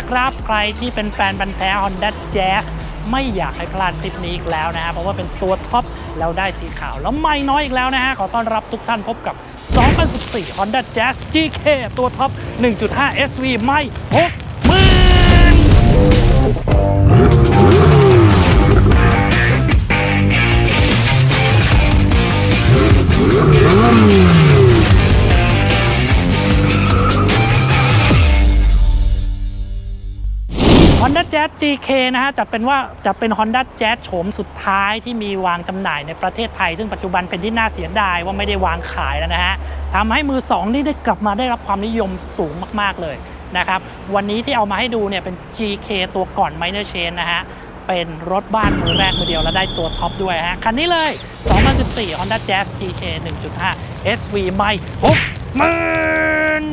นะครับ ใครที่เป็นแฟนบันธุ์แท้ Honda Jazz ไม่อยากให้พลาดคลิปนี้อีกแล้วนะฮะเพราะว่าเป็นตัวท็อปแล้วได้สีขาว แล้วไม่น้อยอีกแล้วนะฮะขอต้อนรับทุกท่านพบกับ 2014 Honda Jazz GK ตัวท็อป 1.5 SV ไม่6 Jazz GK นะฮะจะเป็นว่าจะเป็น Honda Jazz โฉมสุดท้ายที่มีวางจำหน่ายในประเทศไทย ซึ่งปัจจุบันเป็นที่น่าเสียดายว่าไม่ได้วางขายแล้วนะฮะทำให้มือ2นี่ได้กลับมาได้รับความนิยมสูงมากๆเลยนะครับวันนี้ที่เอามาให้ดูเนี่ยเป็น GK ตัวก่อน Minor Chain นะฮะเป็นรถบ้านมือแรกมือเดียวและได้ตัวท็อปด้วยฮะคันนี้เลย 2014 Honda Jazz GK 1.5 SV ไม่6หมื่น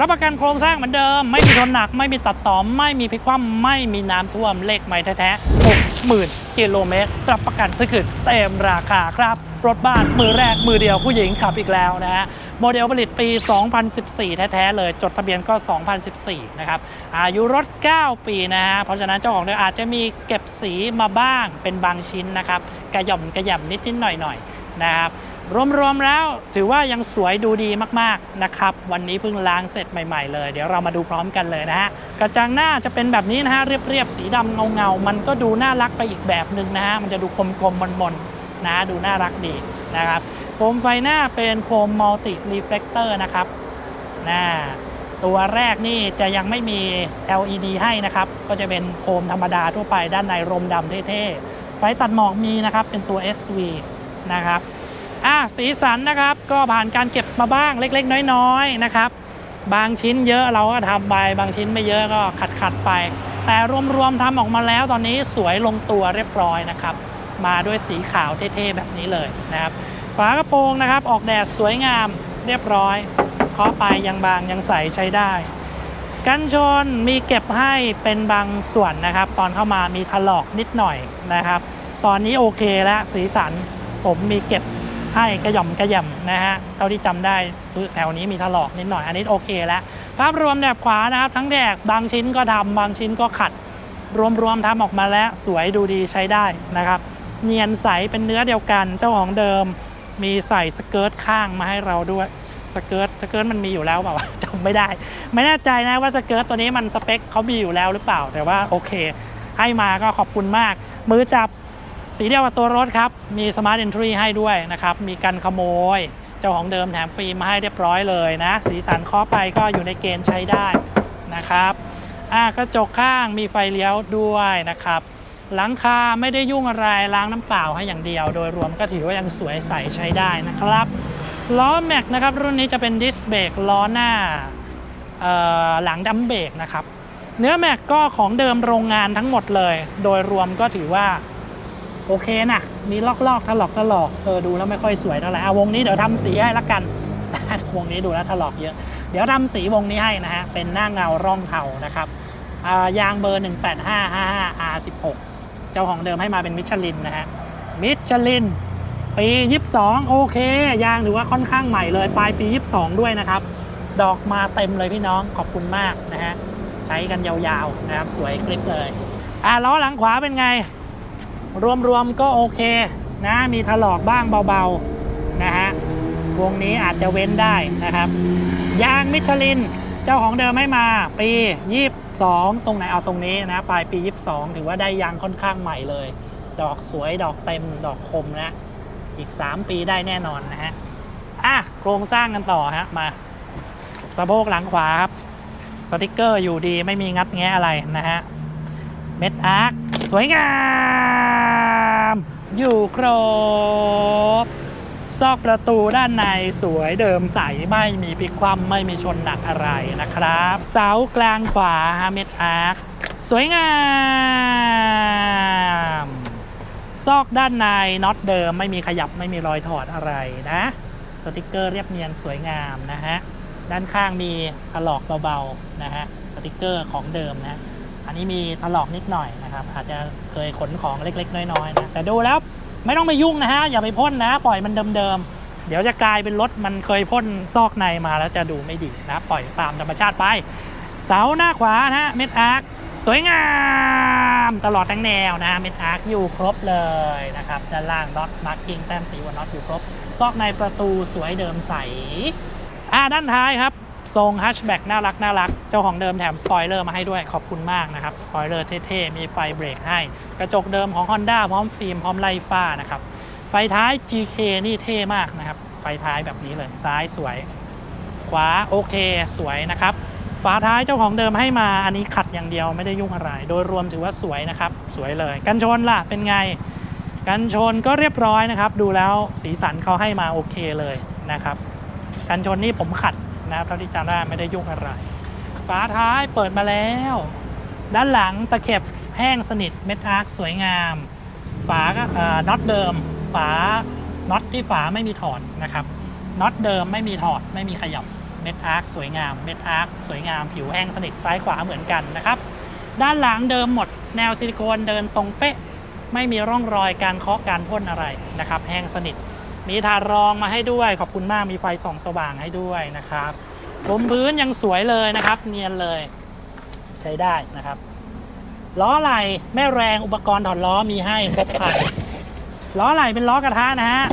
รับประกันโครงสร้างเหมือนเดิม ไม่มีชนหนัก ไม่มีตัดต่อ ไม่มีพลิกคว่ำไม่มีน้ำท่วมเลขไม่แท้ๆ60,000กิโลเมตร รับประกันซื้อคืนเต็มราคาครับ รถบ้านมือแรกมือเดียวผู้หญิงขับอีกแล้วนะฮะโมเดลผลิตปี 2014 แท้ๆเลย จดทะเบียนก็ 2014 นะครับ อายุรถ 9 ปีนะฮะ เพราะฉะนั้นเจ้าของเนี่ยอาจจะมีเก็บสีมาบ้างเป็นบางชิ้นนะครับ กระหย่อมกระหย่ำนิดๆหน่อยๆนะครับ รวมๆแล้วถือว่ายังสวยดูดีมากๆนะครับ วันนี้เพิ่งล้างเสร็จใหม่ ๆ เลย เดี๋ยวเรามาดูพร้อมกันเลยนะฮะกระจังหน้าจะเป็นแบบนี้นะฮะเรียบๆสีดำเงาๆมันก็ดูน่ารักไปอีกแบบหนึ่งนะฮะมันจะดูกลมๆมนๆนะดูน่ารักดีนะครับโคมไฟหน้าเป็นโคมมัลติรีเฟลคเตอร์นะครับนะตัวแรกนี่จะยังไม่มี LED ให้นะครับ ก็จะเป็นโคมธรรมดาทั่วไปด้านในรมดำเท่ๆไฟตัดหมอกมีนะครับเป็นตัว SV นะครับ อะสีสันนะครับก็ผ่านการเก็บมาบ้างเล็ก ๆ น้อยๆนะครับ บางชิ้นเยอะเราก็ทำไปบางชิ้นไม่เยอะก็ขัดๆไป แต่รวมๆทำออกมาแล้วตอนนี้สวยลงตัวเรียบร้อยนะครับ มาด้วยสีขาวเท่ๆแบบนี้เลยนะครับฝากระโปรงนะครับออกแดดสวยงามเรียบร้อยเคาะไปยังบางยังใสใช้ได้ กันชนมีเก็บให้เป็นบางส่วนนะครับ ตอนเข้ามามีถลอกนิดหน่อยนะครับ ตอนนี้โอเคแล้วสีสันผมมีเก็บ ให้กระหย่อมกระหย่ำนะฮะเท่าที่จำได้แถวนี้มีถลอกนิดหน่อยอันนี้โอเคแล้วภาพรวมแถบขวานะครับ ทั้งแถบบางชิ้นก็ทำบางชิ้นก็ขัด รวมๆทำออกมาแล้วสวยดูดีใช้ได้นะครับ เนียนใสเป็นเนื้อเดียวกันเจ้าของเดิม มีใส่สเกิร์ตข้างมาให้เราด้วยสเกิร์ตสเกิร์ตมันมีอยู่แล้วเปล่าจำไม่ได้ ไม่แน่ใจนะว่าสเกิร์ตตัวนี้มันสเปคเขามีอยู่แล้วหรือเปล่า แต่ว่าโอเค ให้มาก็ขอบคุณมาก มือจับ สีเดียวกับตัวรถครับ มีสมาร์ท e อนทรีให้ด้วยนะครับ มีกันขโมย เจ้าของเดิมแถมฟิล์มมาให้เรียบร้อยเลยนะ สีสันเคาะไปก็อยู่ในเกณฑ์ใช้ได้นะครับอ่ากระจกข้างมีไฟเลี้ยวด้วยนะครับ หลังคาไม่ได้ยุ่งอะไรล้างน้ำเปล่าให้อย่างเดียว โดยรวมก็ถือว่ายังสวยใสใช้ได้นะครับ ล้อแม็กนะครับ รุ่นนี้จะเป็นดิสเบรกล้อหน้าเอ่อหลังดัมเบรกนะครับ เนื้อแม็กก็ของเดิมโรงงานทั้งหมดเลย โดยรวมก็ถือว่า โอเคนะมีลอกๆถลอกถลอกเออดูแล้วไม่ค่อยสวยเท่าไหร่อะวงนี้เดี๋ยวทำสีให้ละกันวงนี้ดูแล้วถลอกเยอะ เดี๋ยวทำสีวงนี้ให้นะฮะเป็นหน้าเงาร่องเทานะครับอายางเบอร์ 18555 R16 เจ้าของเดิมให้มาเป็นมิชลินนะฮะมิชลินปี 22 โอเค ยางถือว่าค่อนข้างใหม่เลย ปลายปี 22 ด้วยนะครับ ดอกมาเต็มเลยพี่น้องขอบคุณมากนะฮะ ใช้กันยาวๆนะครับ สวยคลิปเลย อะล้อหลังขวาเป็นไง รวมๆก็โอเคนะมีถลอกบ้างเบาๆนะฮะวงนี้อาจจะเว้นได้นะครับ ยางมิชลินเจ้าของเดิมให้มาปี 22 ตรงไหนเอาตรงนี้นะปลายปี 22 ถือว่าได้ยางค่อนข้างใหม่เลย ดอกสวยดอกเต็มดอกคมนะอีก 3 ปีได้แน่นอนนะฮะอะโครงสร้างกันต่อฮะมาสะโพกหลังขวาครับสติกเกอร์อยู่ดีไม่มีงัดแงะอะไรนะฮะเม็ดอาร์คสวยงาม อยู่ครบ ซอกประตูด้านในสวยเดิมใสไม่มีพลิกคว่ำไม่มีชนหนักอะไรนะครับ เสากลางขวาฮะเม็ดอาร์คสวยงามซอกด้านในน็อตเดิมไม่มีขยับไม่มีรอยถอดอะไรนะ สติกเกอร์เรียบเนียนสวยงามนะฮะ ด้านข้างมีถลอกเบาๆนะฮะ สติกเกอร์ของเดิมนะ อันนี้มีถลอกนิดหน่อยนะครับ อาจจะเคยขนของเล็ก ๆ น้อยๆนะแต่ดูแล้วไม่ต้องไปยุ่งนะฮะอย่าไปพ่นนะ ปล่อยมันเดิมๆเดี๋ยวจะกลายเป็นรถมันเคยพ่นซอกในมาแล้วจะดูไม่ดีนะปล่อยตามธรรมชาติไป เสาหน้าขวานะเม็ดอาร์คสวยงามตลอดทั้งแนวนะเม็ดอาร์คอยู่ครบเลยนะครับด้านล่างน็อตมาร์กิ้งแต้มสีหัวน็อตอยู่ครบ ซอกในประตูสวยเดิมใสอ่าด้านท้ายครับ ทรงฮัชแบ็กน่ารักน่ารัก เจ้าของเดิมแถมสปอยเลอร์มาให้ด้วยขอบคุณมากนะครับ สปอยเลอร์เท่ๆ มีไฟเบรกให้ กระจกเดิมของ Honda พร้อมฟิล์มพร้อมไล่ฟ้านะครับ ไฟท้าย GK นี่เท่มากนะครับ ไฟท้ายแบบนี้เลย ซ้ายสวย ขวาโอเค สวยนะครับ ฝาท้ายเจ้าของเดิมให้มา อันนี้ขัดอย่างเดียวไม่ได้ยุ่งอะไร โดยรวมถือว่าสวยนะครับ สวยเลย กันชนล่ะ เป็นไง กันชนก็เรียบร้อยนะครับ ดูแล้วสีสันเขาให้มาโอเคเลยนะครับ กันชนนี่ผมขัด นะครับเท่าที่จำได้ไม่ได้ยุ่งอะไรฝาท้ายเปิดมาแล้ว ด้านหลังตะเข็บแห้งสนิทเม็ดอาร์คสวยงาม ฝาก็น็อตเดิม ฝาน็อตที่ฝาไม่มีถอดนะครับน็อตเดิมไม่มีถอดไม่มีขยับเม็ดอาร์คสวยงามเม็ดอาร์คสวยงาม ผิวแห้งสนิทซ้ายขวาเหมือนกันนะครับ ด้านหลังเดิมหมดแนวซิลิโคนเดินตรงเป๊ะ ไม่มีร่องรอยการเคาะการพ่นอะไรนะครับ แห้งสนิท มีถาดรองมาให้ด้วยขอบคุณมากมีไฟส่องสว่างให้ด้วยนะครับบนพื้นยังสวยเลยนะครับ เนียนเลยใช้ได้นะครับ ล้อไหล่แม่แรงอุปกรณ์ถอดล้อมีให้ครบครันล้อไหล่เป็นล้อกระทะนะฮะ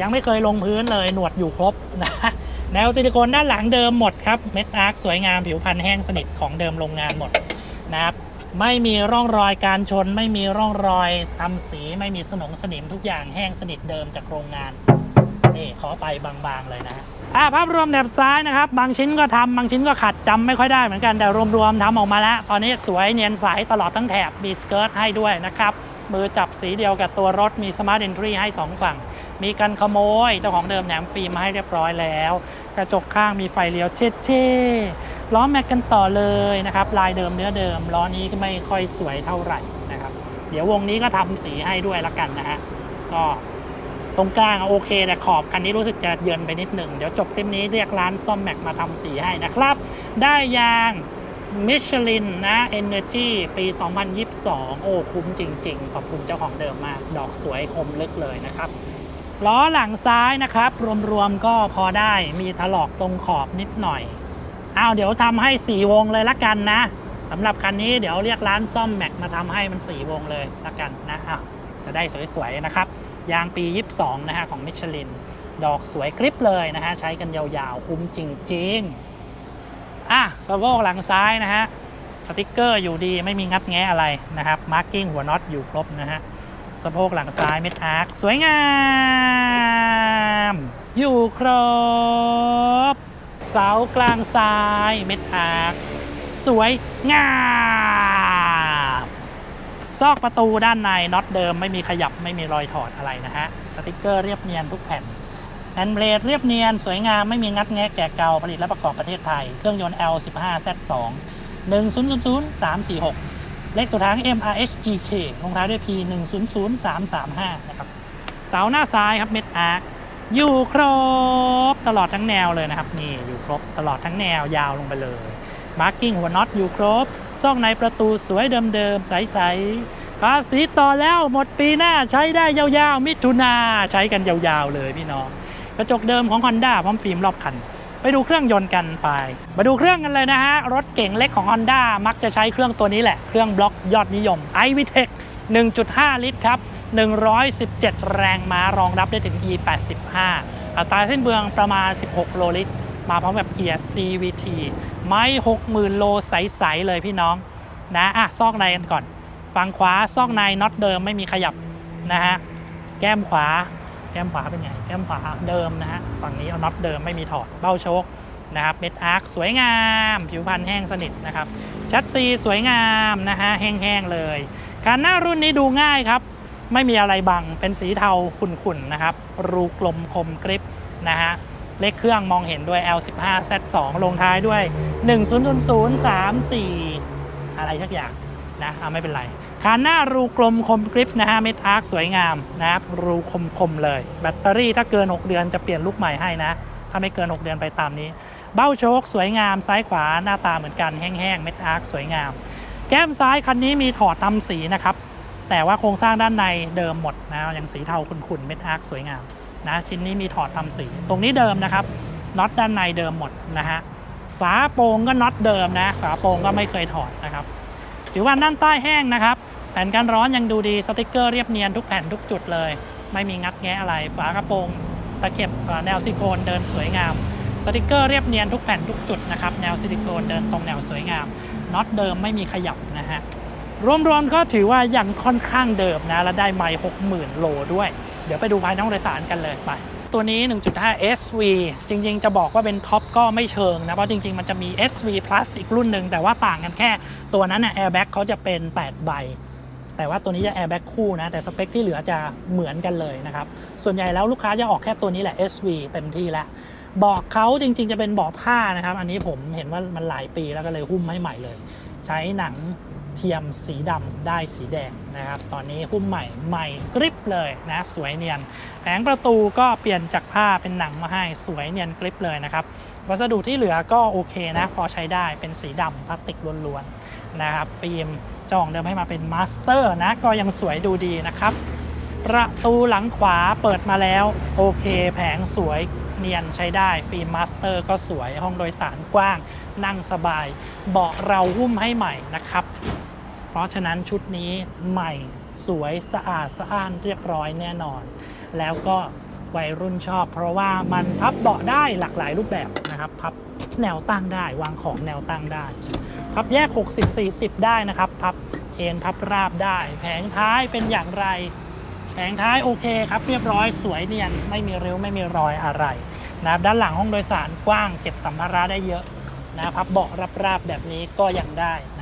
ยังไม่เคยลงพื้นเลยหนวดอยู่ครบนะแนวซิลิโคนด้านหลังเดิมหมดครับเม็ดอาร์คสวยงามผิวพันธุ์แห้งสนิทของเดิมโรงงานหมดนะครับ ไม่มีร่องรอยการชน ไม่มีร่องรอยทำสีไม่มีสนงสนิมทุกอย่างแห้งสนิทเดิมจากโรงงานนี่ขอไปบางๆเลยนะฮะอ่าภาพรวมแถบซ้ายนะครับ บางชิ้นก็ทำบางชิ้นก็ขัดจำไม่ค่อยได้เหมือนกันแต่รวมๆทำออกมาแล้ว ตอนนี้สวยเนียนใสตลอดทั้งแถบมีสเกิร์ตให้ด้วยนะครับมือจับสีเดียวกับตัวรถมีสมาร์ท e อนทรีให้ 2 ฝั่ง มีกันขโมย เจ้าของเดิมแหนมฟิล์มมาให้เรียบร้อยแล้ว กระจกข้างมีไฟเลี้ยวเช่เช่ ล้อแม็กกันต่อเลยนะครับ ลายเดิมเนื้อเดิม ล้อนี้ก็ไม่ค่อยสวยเท่าไหร่นะครับ เดี๋ยววงนี้ก็ทำสีให้ด้วยละกันนะฮะก็ตรงกลางโอเค แต่ขอบคันนี้รู้สึกจะเยินไปนิดหนึ่ง เดี๋ยวจบคลิปนี้เรียกร้านซ่อมแม็กมาทำสีให้นะครับ ได้ยางมิชลินนะ Energy ปี 2022 โอ้คุ้มจริง ๆ ขอบคุณเจ้าของเดิมมาก ดอกสวยคมลึกเลยนะครับล้อหลังซ้ายนะครับ รวมๆก็พอได้มีถลอกตรงขอบนิดหน่อย เอาเดี๋ยวทำให้สีวงเลยละกันนะสำหรับคันนี้เดี๋ยวเรียกร้านซ่อมแม็กมาทำให้มันสีวงเลยละกันนะอ้าวจะได้สวยๆนะครับ ยางปี 22 นะฮะของมิชลิน ดอกสวยกริปเลยนะฮะใช้กันยาวๆ คุ้มจริงๆอะสะโพกหลังซ้ายนะฮะสติกเกอร์อยู่ดีไม่มีงัดแงะอะไรนะครับมาร์กิ้งหัวน็อตอยู่ครบนะฮะสะโพกหลังซ้ายเม็ดอาร์คสวยงาม อยู่ครบ เสากลางซ้ายเม็ดอาร์คสวยงามซอกประตูด้านในน็อตเดิมไม่มีขยับไม่มีรอยถอดอะไรนะฮะสติกเกอร์เรียบเนียนทุกแผ่นแอนเบรดเรียบเนียน สวยงามไม่มีงัดแงะแกะเกาผลิตและประกอบประเทศไทย เครื่องยนต์ L15Z2 1000346 เลขตัวทาง MRHGK ลงท้ายด้วย P 100335 นะครับ เสาหน้าซ้ายครับเม็ดอาร์ค อยู่ครบตลอดทั้งแนวเลยนะครับ นี่อยู่ครบตลอดทั้งแนวยาวลงไปเลยมาร์กิ้งหัวน็อตอยู่ครบซอกในประตูสวยเดิมๆใสๆภาษีต่อแล้วหมดปีหน้าใช้ได้ยาวๆ มิถุนาใช้กันยาวๆเลยพี่น้อง กระจกเดิมของ Honda พร้อมฟิล์มรอบคัน ไปดูเครื่องยนต์กันไป มาดูเครื่องกันเลยนะฮะ รถเก่งเล็กของ Honda มักจะใช้เครื่องตัวนี้แหละ เครื่องบล็อกยอดนิยม iVTEC 1.5 ลิตรครับ 117 แรงม้ารองรับได้ถึง E85 อัตราเส้นเบืองประมาณ 16 โลลิตร มาพร้อมกับเกียร์ CVT ไม้60,000 โลใส ๆ เลยพี่น้องนะอะซอกในกันก่อน ฝั่งขวาซอกในน็อตเดิมไม่มีขยับนะฮะ แก้มขวา แก้มขวาเป็นไง แก้มขวาเดิมนะฮะ ฝั่งนี้เอาน็อตเดิมไม่มีถอด เบ้าโชคนะครับ เม็ดอาร์คสวยงาม ผิวพรรณแห้งสนิทนะครับ ชัดซีสวยงามนะฮะ แห้งๆเลย การหน้ารุ่นนี้ดูง่ายครับ ไม่มีอะไรบังเป็นสีเทาขุ่นๆนะครับ รูกลมคมกริปนะฮะเลขเครื่องมองเห็นด้วย L15Z2 ลงท้ายด้วย 100034 อะไรสักอย่างนะเอะไม่เป็นไรคานหน้ารูกลมคมกริปนะฮะเม็ดอาร์คสวยงามนะครับรูคมคมๆเลย แบตเตอรี่ถ้าเกิน 6 เดือนจะเปลี่ยนลูกใหม่ให้นะ ถ้าไม่เกิน 6 เดือนไปตามนี้ เบ้าโชคสวยงามซ้ายขวาหน้าตาเหมือนกันแห้งๆเม็ดอาร์คสวยงาม แก้มซ้ายคันนี้มีถอดทำสีนะครับ แต่ว่าโครงสร้างด้านในเดิมหมดนะยังสีเทาขุ่นๆเม็ดอาร์คสวยงามนะชิ้นนี้มีถอดทำสี ตรงนี้เดิมนะครับน็อตด้านในเดิมหมดนะฮะฝาโปร่งก็น็อตเดิมนะฝาโปร่งก็ไม่เคยถอดนะครับถือว่าด้านใต้แห้งนะครับ แผ่นกันร้อนยังดูดีสติกเกอร์เรียบเนียนทุกแผ่นทุกจุดเลย ไม่มีงัดแงะอะไร ฝากระโปรงตะเข็บแนวซิลิโคนเดินสวยงามสติกเกอร์เรียบเนียนทุกแผ่นทุกจุดนะครับแนวซิลิโคนเดินตรงแนวสวยงามน็อตเดิมไม่มีขยับนะฮะ รวมๆก็ถือว่ายังค่อนข้างเดิมนะและได้ไมล์60,000 โลด้วย เดี๋ยวไปดูภายในห้องโดยสารกันเลยไปตัวนี้ 1.5 SV จริงๆ จะบอกว่าเป็นท็อปก็ไม่เชิงนะ เพราะจริง ๆ มันจะมี SV Plus อีกรุ่นหนึ่ง แต่ว่าต่างกันแค่ตัวนั้นน่ะ airbag เขาจะเป็น 8 ใบ แต่ว่าตัวนี้จะ airbag คู่นะ แต่สเปคที่เหลือจะเหมือนกันเลยนะครับ ส่วนใหญ่แล้วลูกค้าจะออกแค่ตัวนี้แหละ SV เต็มที่แล้วเบอกเขาจริง ๆ จะเป็นเบาะผ้านะครับ อันนี้ผมเห็นว่ามันหลายปีแล้วก็เลยหุ้มให้ใหม่เลย ใช้หนัง เทียมสีดำได้สีแดงนะครับ ตอนนี้หุ้มใหม่ใหม่กริบเลยนะสวยเนียนแผงประตูก็เปลี่ยนจากผ้าเป็นหนังมาให้สวยเนียนกริบเลยนะครับ วัสดุที่เหลือก็โอเคนะ พอใช้ได้เป็นสีดำพลาสติกล้วนๆนะครับ ฟิล์มจองเดิมให้มาเป็นมาสเตอร์นะ ก็ยังสวยดูดีนะครับ ประตูหลังขวาเปิดมาแล้ว โอเค แผงสวยเนียนใช้ได้ฟิล์มมาสเตอร์ก็สวยห้องโดยสารกว้าง นั่งสบาย เบาะเราหุ้มให้ใหม่นะครับ เพราะฉะนั้นชุดนี้ใหม่สวยสะอาดสะอ้านเรียบร้อยแน่นอน แล้วก็วัยรุ่นชอบ เพราะว่ามันพับเบาะได้หลากหลายรูปแบบนะครับพับแนวตั้งได้วางของแนวตั้งได้ พับแยก 60-40 ได้นะครับพับเอ็นพับราบได้ แผงท้ายเป็นอย่างไร แผงท้ายโอเคครับเรียบร้อยสวยเนียนไม่มีริ้วไม่มีรอยอะไรนะครับด้านหลังห้องโดยสารกว้างเก็บสัมภาระได้เยอะนะพับเบาะราบๆแบบนี้ก็ยังได้น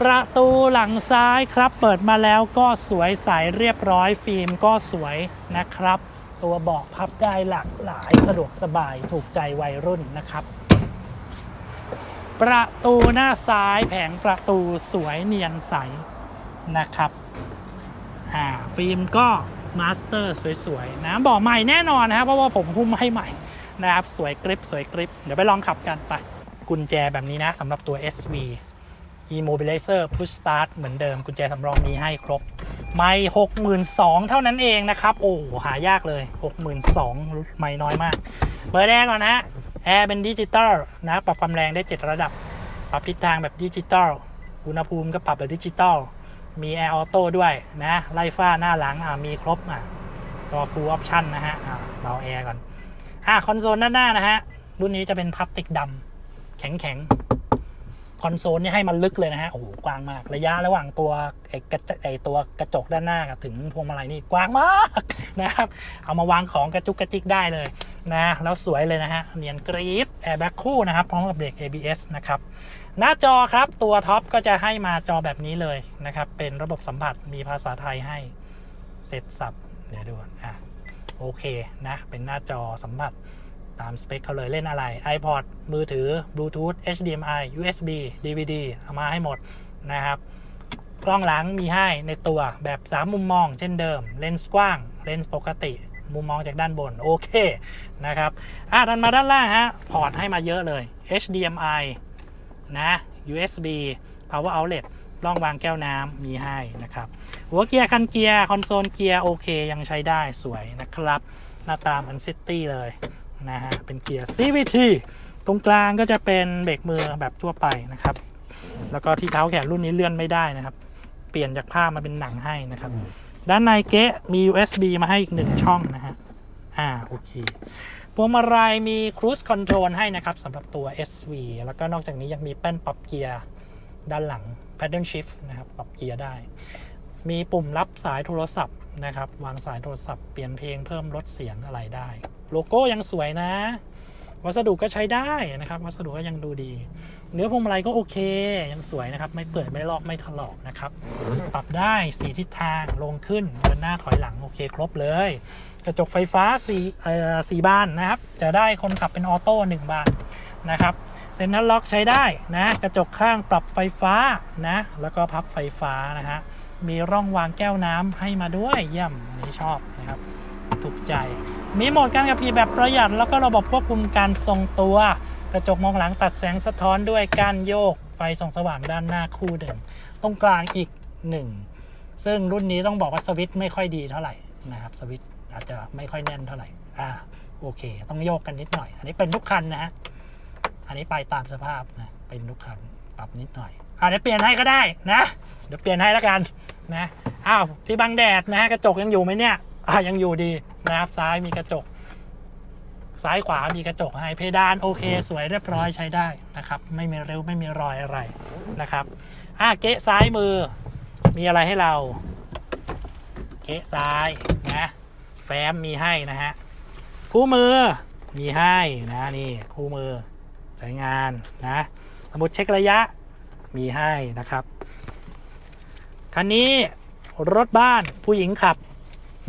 ประตูหลังซ้ายครับ เปิดมาแล้วก็สวยใสเรียบร้อยฟิล์มก็สวยนะครับ ตัวเบาะพับได้หลากหลายสะดวกสบายถูกใจวัยรุ่นนะครับ ประตูหน้าซ้ายแผงประตูสวยเนียนใสนะครับอ่าฟิล์มก็มาสเตอร์สวยๆนะบอกใหม่แน่นอนนะครับเพราะว่าผมหุ้มให้ใหม่นะครับ สวยกริปสวยกริปเดี๋ยวไปลองขับกันไป กุญแจแบบนี้นะสำหรับตัว SV Immobilizer Push Start เหมือนเดิมกุญแจสำรองมีให้ครบ ไม่หกหมื่นสองเท่านั้นเองนะครับ โอ้หายากเลยหกหมื่นสองไม่น้อยมากเปิดแอร์ก่อนนะฮะแอร์เป็นดิจิตอลนะ ปรับความแรงได้ 7 ระดับ ปรับทิศทางแบบดิจิตอลอุณหภูมิก็ปรับแบบดิจิตอลมีแอร์ออโต้ด้วยนะไล่ฟ้าหน้าหลังอะมีครบอะก็ full option นะฮะอะเบาแอร์ก่อนอะคอนโซลด้านหน้านะฮะรุ่นนี้จะเป็นพลาสติกดำแข็งๆ คอนโซลนี่ให้มันลึกเลยนะฮะโอ้โหกว้างมาก ระยะระหว่างตัวไอ้กระไอ้ตัวกระจกด้านหน้ากับถึงพวงมาลัยนี่กว้างมากนะครับเอามาวางของกระจุกกระจิกได้เลยนะแล้วสวยเลยนะฮะเนียนกรี๊ดแอร์แบ็คคู่นะครับพร้อมกับเบรก ABS นะครับหน้าจอครับตัวท็อปก็จะให้มาจอแบบนี้เลยนะครับเป็นระบบสัมผัสมีภาษาไทยให้เสร็จสับเดี๋ยวดูอะโอเคนะเป็นหน้าจอสัมผัส ตามสเปคเขาเลยเล่นอะไร iPod มือถือ Bluetooth HDMI USB DVD เอามาให้หมดนะครับ กล้องหลังมีให้ในตัวแบบ 3 มุมมองเช่นเดิม เลนส์กว้าง เลนส์ปกติ มุมมองจากด้านบน โอเคนะครับ อะดันมาด้านล่างฮะ พอร์ตให้มาเยอะเลย HDMI นะ USB Power Outlet ร่องวางแก้วน้ำมีให้นะครับ หัวเกียร์คันเกียร์ คอนโซลเกียร์ โอเค ยังใช้ได้สวยนะครับ หน้าตาเหมือนซิตี้เลย นะฮะเป็นเกียร์ CVT ตรงกลางก็จะเป็นเบรกมือแบบทั่วไปนะครับ แล้วก็ที่เท้าแขนรุ่นนี้เลื่อนไม่ได้นะครับ เปลี่ยนจากผ้ามาเป็นหนังให้นะครับ ด้านในเกะมี USB มาให้อีกหนึ่งช่องนะฮะอ่าโอเคพวงมาลัยมี Cruise Control ให้นะครับสำหรับตัว SV แล้วก็นอกจากนี้ยังมีแป้นปรับเกียร์ด้านหลัง Paddle Shift นะครับปรับเกียร์ได้ มีปุ่มรับสายโทรศัพท์นะครับ วางสายโทรศัพท์เปลี่ยนเพลงเพิ่มลดเสียงอะไรได้ โลโก้ยังสวยนะ วัสดุก็ใช้ได้นะครับ วัสดุก็ยังดูดี เนื้อพวงมาลัยก็โอเค ยังสวยนะครับ ไม่เปื่อยไม่ลอกไม่ถลอกนะครับ ปรับได้สีทิศทางลงขึ้นเดินหน้าถอยหลังโอเคครบเลย กระจกไฟฟ้าสีเอ่อสีบานนะครับ จะได้คนขับเป็นออโต้หนึ่งบานนะครับเซ็นทรัลล็อกใช้ได้นะ กระจกข้างปรับไฟฟ้านะ แล้วก็พับไฟฟ้านะฮะมีร่องวางแก้วน้ำให้มาด้วยเยี่ยมนนี้ชอบนะครับ ถูกใจ มีโหมดการขับขี่แบบประหยัด แล้วก็ระบบควบคุมการทรงตัว กระจกมองหลังตัดแสงสะท้อนด้วยการโยก ไฟส่องสว่างด้านหน้าคู่เดิมตรงกลางอีกหนึ่งซึ่งรุ่นนี้ต้องบอกว่าสวิตช์ไม่ค่อยดีเท่าไหร่นะครับสวิตช์ออาจจะไม่ค่อยแน่นเท่าไหร่อ่าโอเค ต้องโยกกันนิดหน่อย อันนี้เป็นทุกคันนะฮะอันนี้ไปตามสภาพนะเป็นทุกคันปรับนิดหน่อยอ่าเดี๋ยวเปลี่ยนให้ก็ได้นะ เดี๋ยวเปลี่ยนให้แล้วกันนะอ้าวที่บังแดดนะฮะกระจกยังอยู่ไหมเนี่ย อ่ายังอยู่ดีนะครับซ้ายมีกระจก ซ้ายขวามีกระจกให้เพดานโอเค สวยเรียบร้อยใช้ได้นะครับ ไม่มีริ้วไม่มีรอยอะไรนะครับอ่าเกะซ้ายมือ มีอะไรให้เรา เกะซ้ายนะแฟ้มมีให้นะฮะคู่มือมีให้นะนี่คู่มือใช้งานนะสมุดเช็คระยะมีให้นะครับคันนี้รถบ้านผู้หญิงขับ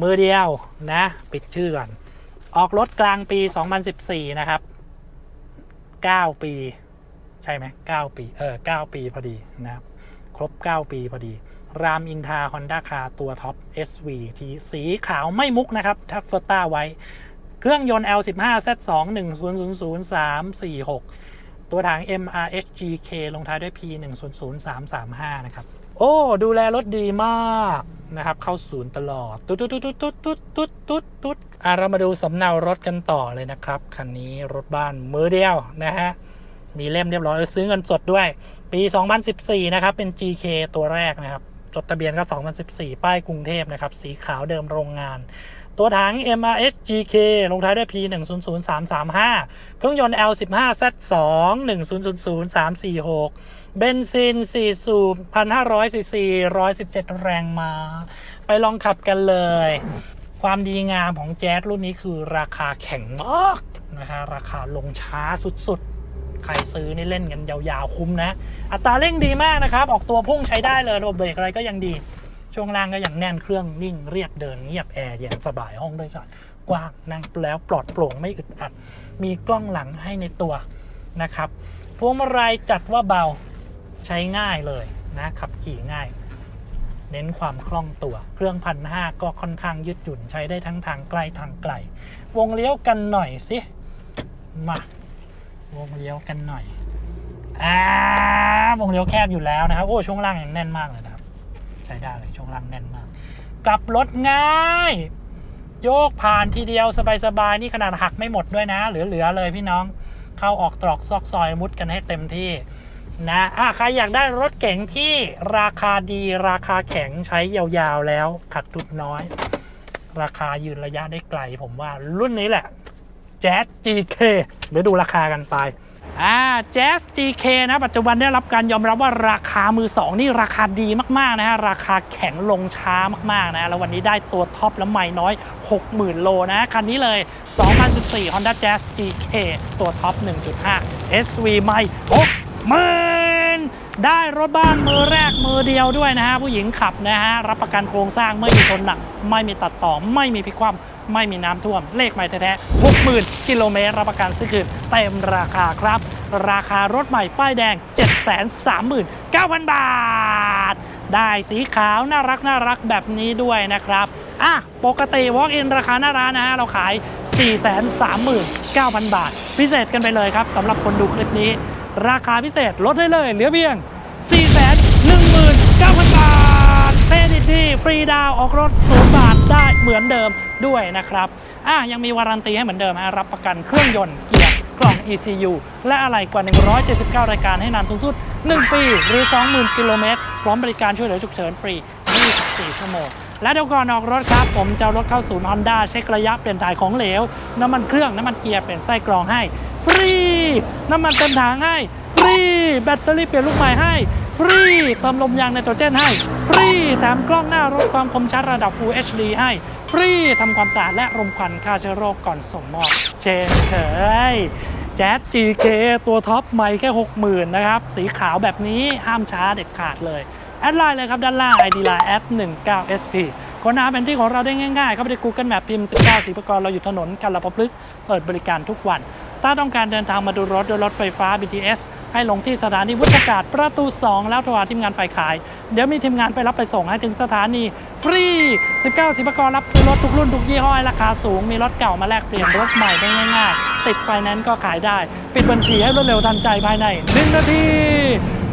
มือเดียวนะ ปิดชื่อก่อน ออกรถกลางปี 2014 นะครับ 9 ปี ใช่ไหม9ปี เออ 9 ปีพอดีนะครับ ครบ 9 ปีพอดี รามอินทาฮอนด้าคาตัวท็อป SV ที่สีขาวไม่มุกนะครับทัฟเฟอร์ต้าไว้ เครื่องยนต์ L15 Z2 1000346 ตัวถัง MRHGK ลงท้ายด้วย P 100335 นะครับ โอ้ ดูแลรถดีมากนะครับ เข้าศูนย์ตลอด ตุ๊ดตุ๊ดตุ๊ดตุ๊ดตุ๊ดตุ๊ดตุ๊ดตุ๊ดอะเรามาดูสำเนารถกันต่อเลยนะครับ คันนี้รถบ้านมือเดียวนะฮะ มีเล่มเรียบร้อย ซื้อเงินสดด้วย ปี 2014 นะครับ เป็น GK ตัวแรกนะครับ จดทะเบียนก็ 2014 ป้ายกรุงเทพนะครับ สีขาวเดิมโรงงาน ตัวถัง MRS GK ลงท้ายด้วย P 100335 เครื่องยนต์ L15 Z2 100346 เบนซิน 4 สูบ 1,500ซีซี117 แรงม้าไปลองขับกันเลย ความดีงามของแจ๊สรุ่นนี้คือราคาแข็งมากนะฮะราคาลงช้าสุดๆ ใครซื้อนี่เล่นกันยาวๆคุ้มนะ อัตราเร่งดีมากนะครับ ออกตัวพุ่งใช้ได้เลยระบบเบรกอะไรก็ยังดี ช่วงล่างก็ยังแน่นเครื่องนิ่งเรียบเดินเงียบแอร์เย็นสบายห้องโดยสารกว้างนั่งแล้วปลอดโปร่งไม่อึดอัด มีกล้องหลังให้ในตัวนะครับพวงมาลัยจัดว่าเบาใช้ง่ายเลยนะขับขี่ง่าย เน้นความคล่องตัว เครื่องพันห้าก็ค่อนข้างยืดหยุ่นใช้ได้ทั้งทางใกล้ทางไกล วงเลี้ยวกันหน่อยสิมาวงเลี้ยวกันหน่อยอ่าวงเลี้ยวแคบอยู่แล้วนะครับโอ้ช่วงล่างยังแน่นมากเลยนะ ใช้ได้เลยช่วงล่างแน่นมาก กลับรถง่าย โยกผ่านทีเดียวสบายๆนี่ขนาดหักไม่หมดด้วยนะ เหลือๆเลยพี่น้องเข้าออกตรอกซอกซอยมุดกันให้เต็มที่นะอะใครอยากได้รถเก๋งที่ราคาดีราคาแข็งใช้ยาวๆแล้วขัดทุนน้อย ราคายืนระยะได้ไกล ผมว่ารุ่นนี้แหละ Jazz GK เดี๋ยวดูราคากันไป อ่า Jazz GK นะ ปัจจุบันได้รับการยอมรับว่าราคามือ2นี่ราคาดีมากๆนะฮะ ราคาแข็งลงช้ามากๆนะ แล้ววันนี้ได้ตัวท็อปและไม่น้อย 60,000 โลนะ คันนี้เลย 2014 Honda Jazz GK ตัวท็อป 1.5 SV ไม่6 0 0 0 ได้รถบ้านมือแรกมือเดียวด้วยนะฮะผู้หญิงขับนะฮะรับประกันโครงสร้างไม่มีชนหนัก ไม่มีตัดต่อ ไม่มีพิกคว่ำไม่มีน้ำท่วม เลขใหม่แท้ๆ60,000 กิโลเมตรรับประกันซื้อคืนเต็มราคาครับ ราคารถใหม่ป้ายแดง 739,000 บาท ได้สีขาวน่ารักน่ารักแบบนี้ด้วยนะครับ อะ ปกติ Walk in ราคาหน้าร้านนะฮะ เราขาย 439,000 บาท พิเศษกันไปเลยครับสำหรับคนดูคลิปนี้ ราคาพิเศษลดได้เลยเหลือเพียง 419,000 บาทเพดิดีฟรีดาวออกรถศูนย์บาทได้เหมือนเดิมด้วยนะครับอะยังมีวารันตีให้เหมือนเดิมฮะรับประกันเครื่องยนต์เกียร์กล่อง ECU และอะไรกว่า 179 รายการให้นานสูงสุด 1 ปีหรือ 20,000 กิโลเมตร พร้อมบริการช่วยเหลือฉุกเฉินฟรี 24 ชั่วโมง และเดี๋ยวก่อนออกรถครับ ผมจะรถเข้าศูนย์ Honda เช็คระยะเปลี่ยนถ่ายของเหลว น้ำมันเครื่อง น้ำมันเกียร์เปลี่ยนไส้กรองให้ ฟรี น้ำมันเต็มถังให้ ฟรี แบตเตอรี่เปลี่ยนลูกใหม่ให้ ฟรีเติมลมยางไนโตรเจนให้ ฟรีแถมกล้องหน้ารถความคมชัดระดับ Full HD ให้ ฟรีทำความสะอาดและรมควันฆ่าเชื้อโรคก่อนส่งมอบเช่นเคยแจ๊ส GK ตัวท็อปไม่แค่ 60,000 นะครับ สีขาวแบบนี้ห้ามช้าเด็ดขาดเลย แอดไลน์เลยครับ ด้านล่าง ID line แอด19 SP ค้นหาแผนที่ของเราได้ง่ายๆ เข้าไปใน Google Map พิมพ์ 19สีประกรเราอยู่ถนนกันละพพลึก เปิดบริการทุกวัน ถ้าต้องการเดินทางมาดูรถโดยรถไฟฟ้า BTS ให้ลงที่สถานีวุฒากาศประตู 2 แล้วโทรหาทีมงานฝ่ายขาย เดี๋ยวมีทีมงานไปรับไปส่งให้ถึงสถานี ฟรี 19 สิบประกรรับซื้อรถทุกรุ่น ทุกยี่ห้อราคาสูง มีรถเก่ามาแลกเปลี่ยนรถใหม่ได้ง่ายๆ ติดไฟแนนซ์ก็ขายได้ ปิดบัญชีให้รวดเร็วทันใจภายใน 1 นาที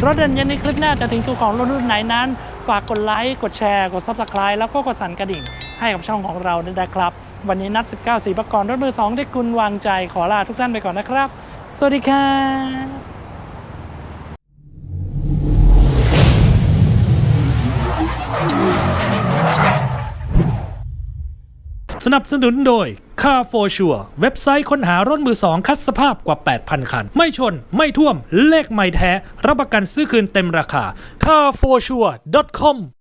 รถเด่นเย็นในคลิปหน้าจะถึงตัวของรถรุ่นไหนนั้น ฝากกดไลค์ กดแชร์ กด Subscribe แล้วก็กดสั่นกระดิ่ง ให้กับช่องของเราด้วยนะครับ วันนี้นัด 19สีประกรณ์รถมือ 2 ที่คุณวางใจขอลาทุกท่านไปก่อนนะครับ สวัสดีครับสนับสนุนโดย Car for Sure เว็บไซต์ค้นหารถมือสองคัดสภาพกว่า 8,000 คัน ไม่ชน ไม่ท่วม เลขไม่แท้ รับประกันซื้อคืนเต็มราคา carforsure.com